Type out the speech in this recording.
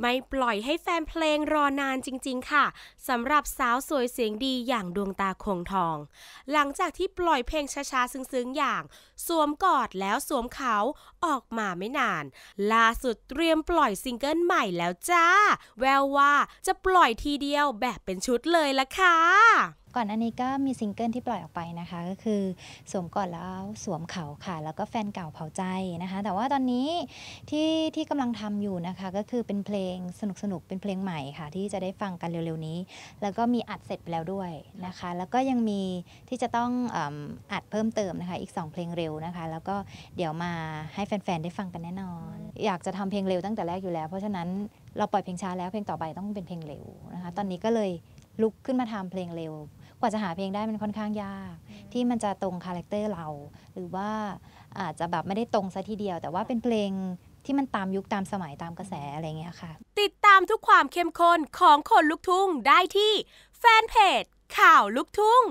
ไม่ปล่อยให้แฟนเพลงรอนานจริงๆ ค่ะสำหรับสาวสวยเสียงดีอย่างดวงตาคงทอง หลังจากที่ปล่อยเพลงช้าๆ ซึ้งๆ อย่าง สวมกอดแล้วสวมเขาออกมาไม่นาน ล่าสุดเตรียมปล่อยซิงเกิลใหม่แล้วจ้า แววว่าจะปล่อยทีเดียวแบบเป็นชุดเลยละค่ะ ก่อนอันนี้ก็มีซิงเกิลที่ปล่อยออกไปนะคะ ก็คือสวมก่อนแล้วสวมเขาค่ะ แล้วก็แฟนเก่าเผาใจนะคะ แต่ว่าตอนนี้ที่ที่กำลังทำอยู่นะคะ ก็คือเป็นเพลงสนุกสนุกๆเป็นเพลงใหม่ค่ะ ที่จะได้ฟังกันเร็วๆนี้ แล้วก็มีอัดเสร็จไปแล้วด้วยนะคะ แล้วก็ยังมีที่จะต้องอ,อัดเพิ่มเติมนะคะ อีก 2 เพลงเร็วนะคะ แล้วก็เดี๋ยวมาให้แฟนๆได้ฟังกันแน่นอน อยากจะทำเพลงเร็วตั้งแต่แรกอยู่แล้ว เพราะฉะนั้นเราปล่อยเพลงช้าแล้วเพลงต่อไปต้องเป็นเพลงเร็วนะคะ ตอนนี้ก็เลยลุกขึ้นมาทำเพลงเร็ว กว่าจะหาเพลงได้มันค่อนข้างยาก ที่มันจะตรงคาแรคเตอร์เรา หรือว่าอาจจะแบบไม่ได้ตรงซะทีเดียว แต่ว่าเป็นเพลงที่มันตามยุคตามสมัยตามกระแสอะไรเงี้ยค่ะ ติดตามทุกความเข้มข้นของคนลุกทุ่งได้ที่แฟนเพจข่าวลุกทุ่ง